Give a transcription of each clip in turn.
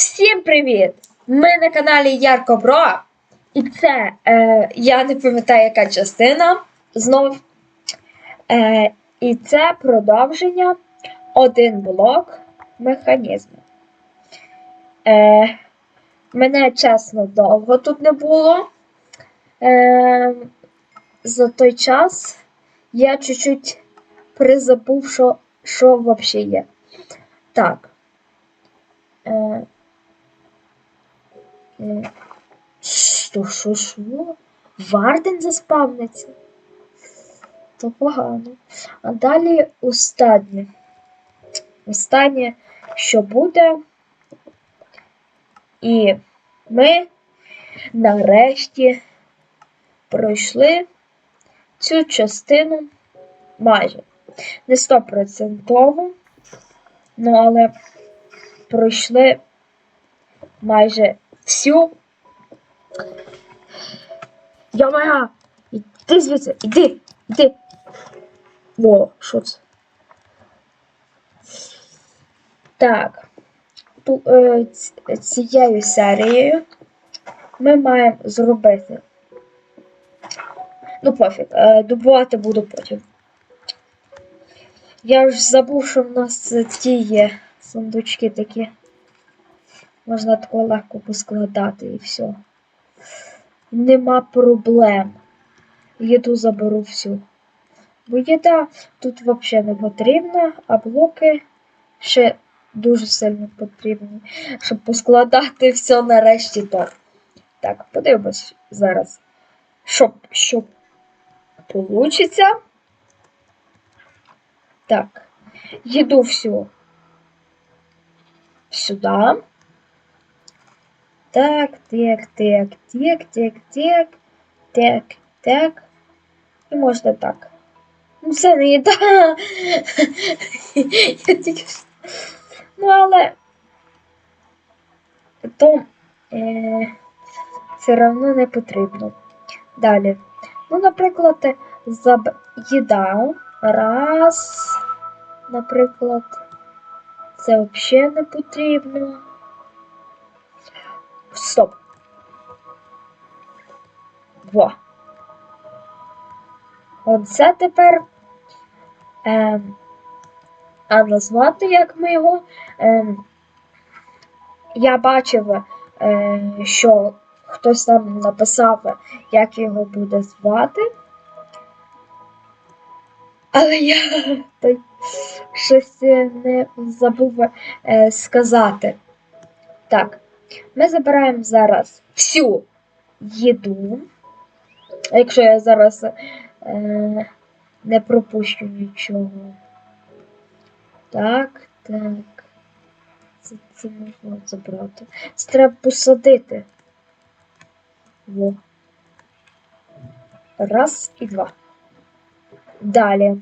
Всім привіт! Ми на каналі Ярко Бро. І це е, я не пам'ятаю, яка частина знов. Е, і це продовження один блок механізму. Е, мене чесно довго тут не було. Е, за той час я чуть-чуть призабув, що, що взагалі є. Так. Е, що, що, що? Варден заспавниться? То погано. А далі останнє. Останнє, що буде. І ми нарешті пройшли цю частину майже не стопроцентово, ну але пройшли майже всю. Я моя! Іди звідси, іди, іди. О, що це? Так. Ц- Цією серією ми маємо зробити. Ну, пофіг, е, добувати буду потім. Я ж забув, що в нас ті є сундучки такі. Можна тако легко поскладати і все. Нема проблем. Їду заберу всю. Бо їда тут взагалі не потрібна, а блоки ще дуже сильно потрібні, щоб поскладати все нарешті то. Так, подивимось зараз. Що, що получиться. Так, їду всю сюди. Так, так, так, так, так, так, так, так. І можна так. Ну, це не їда. Я тільки Ну, але то е, все одно не потрібно. Далі. Ну, наприклад, заб... їда. Раз. Наприклад, це взагалі не потрібно. Стоп. Во. Оце тепер. Ем, а назвати як ми його. Ем, я бачив, е, що хтось там написав, як його буде звати. Але я той щось е, не забув е, сказати. Так, ми забираємо зараз всю їду. Якщо я зараз е, не пропущу нічого. Так, так. Це, це можна забрати. Це треба посадити. Во. Раз і два. Далі.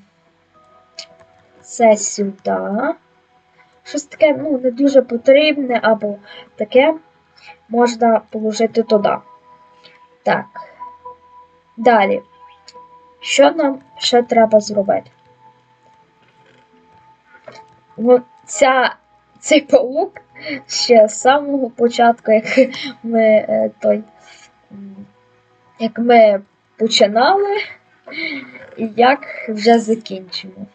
Це сюди. Щось таке, ну, не дуже потрібне, або таке можна положити туди. Так. Далі. Що нам ще треба зробити? Ну, ця, цей паук ще з самого початку, як ми е, той, як ми починали, і як вже закінчимо.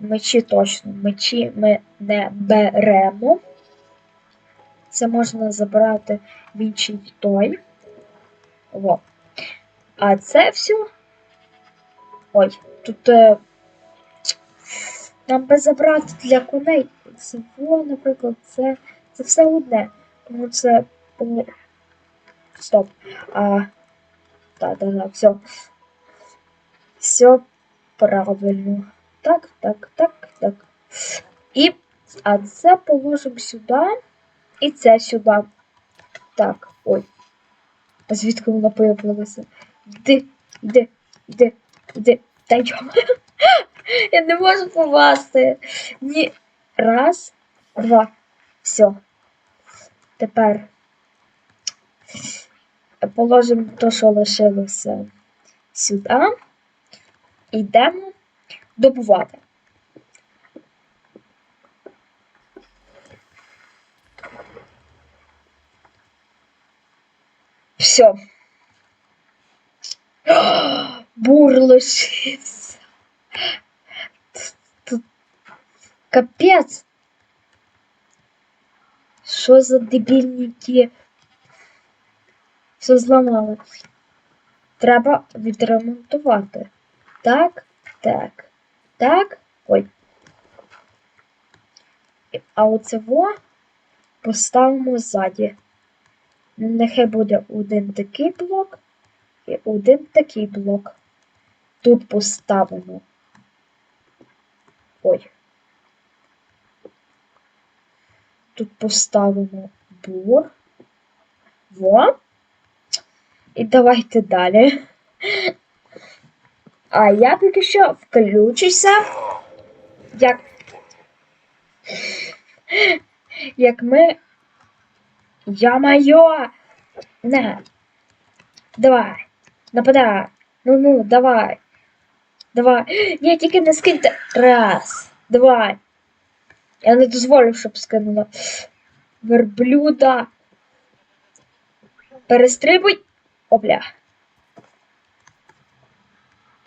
Мечі точно. Мечі ми не беремо. Це можна забрати в інший той. Во. А це все. Ой, тут е, нам би забрати для коней. Це во, наприклад, це, це все одне. Тому це. Стоп. А, так, так, так, все. Все правильно. Так, так, так, так. І, а це положимо сюди. І це сюди. Так, ой. А звідки вона появилася? Йди, йди, йди, йди. Та йома. Я не можу попасти. Ні. Раз, два. Все. Тепер положимо те, що лишилося сюди. Йдемо добувати. Все. Бурлочица. Капец. Що за дебільники? Все зламалось. Треба відремонтувати. Так, так так. Ой. А оце во поставимо ззаді. Нехай буде один такий блок і один такий блок. Тут поставимо. Ой. Тут поставимо бур. Во. І давайте далі. А я поки що включуся, як, як ми. Я-майо! На. Давай. Нападай. Ну ну, давай. Давай. Ні, тільки не скиньте. Раз. Давай. Я не дозволю, щоб скинула. Верблюда. Перестрибуй. Опля.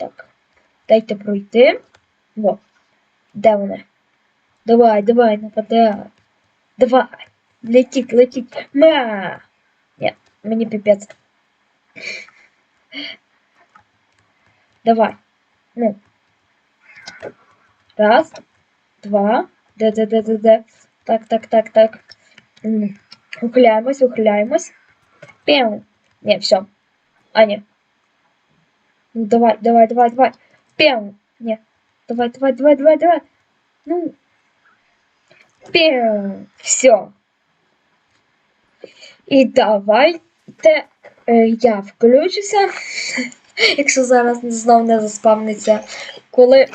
Так. Дайте пройти. Во. Де вони? Давай, давай, нападай. Давай. Летіть, летіть. Ма. Ні, мені піпець. Давай. Ну. Раз, два. Де, де, де, де, де. Так, так, так, так. М. Ухиляємось, ухиляємось. Пем. Не, все. А, не. Ну, давай, давай, давай, давай. Пем. Не. Давай, давай, давай, давай, давай. Ну. Пем. Все. І давайте е, я включуся, якщо зараз знов не заспавниться, коли,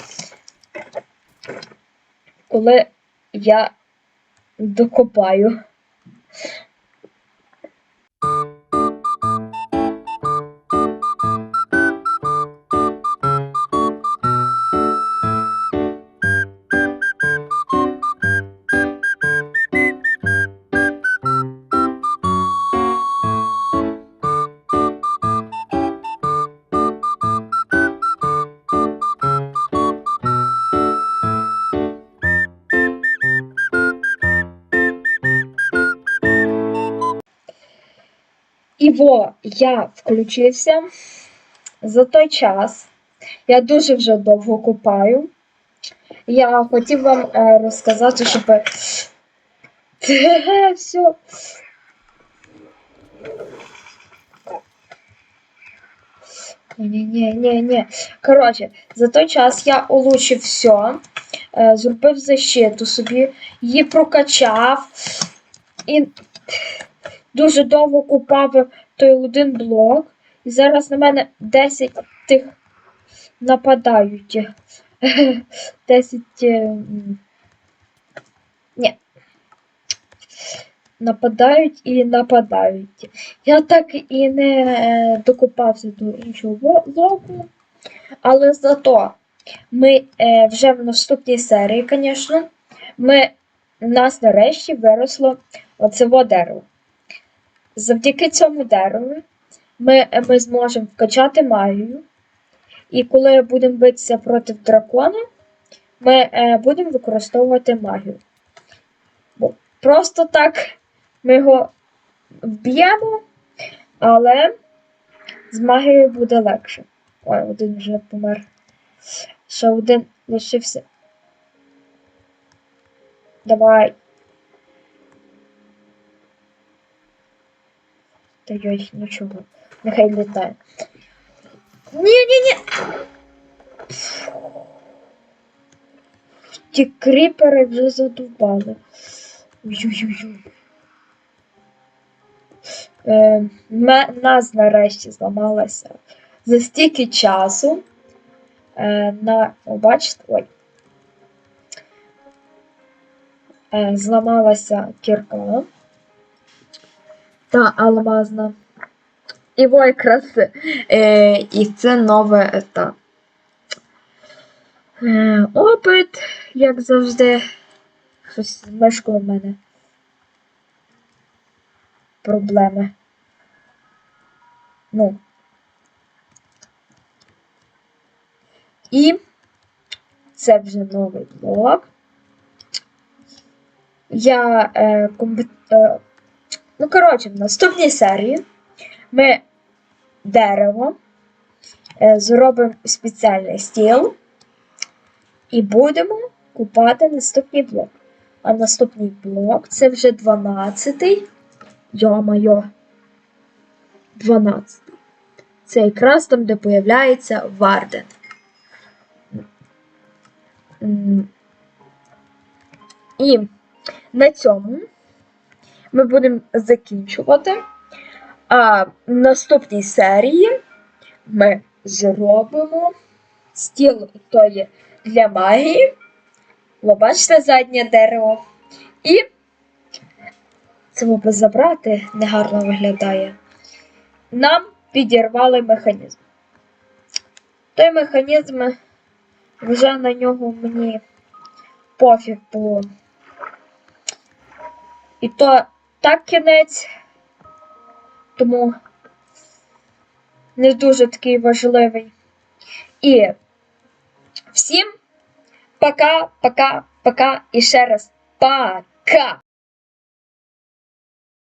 коли я докопаю. І я включився. За той час я дуже вже довго купаю. Я хотів вам е, розказати, щоб все. Ні-ні-ні-ні. Коротше, за той час я улучшив все, зробив защиту собі, її прокачав і дуже довго купав той один блок. І зараз на мене 10 тих нападають. 10. е, Ні. Нападають і нападають. Я так і не е, докопався до іншого блоку. Але зато ми е, вже в наступній серії, звісно, ми, нас нарешті виросло оце дерево. Завдяки цьому дереву ми, ми зможемо вкачати магію. І коли будемо битися проти дракона, ми е, будемо використовувати магію. Бо просто так ми його вб'ємо, але з магією буде легше. Ой, один вже помер. Ще один лишився. Давай. Та йой, нічого. Нехай літає. Ні-ні-ні. Ті кріпери вже задубали. Ой-ой-ой. Е, нас нарешті зламалася за стільки часу. Е, на, бачите, ой. Е, зламалася кірка. Та алмазна. І во якраз е, і це нове ета. Е, опит, як завжди. Щось з в мене. Проблеми. Ну. І це вже новий блок. Я е, комп... е, ну, коротше, в наступній серії ми дерево е, зробимо спеціальний стіл і будемо купати наступний блок. А наступний блок це вже 12-й. Йо-майо. 12. Це якраз там, де появляється Варден. І на цьому ми будемо закінчувати. А в наступній серії ми зробимо стіл тої для магії. Ви бачите заднє дерево. І це би забрати негарно виглядає. Нам підірвали механізм. Той механізм вже на нього мені пофіг було. І то так кінець, тому не дуже такий важливий. І всім пока, пока, пока і ще раз пока!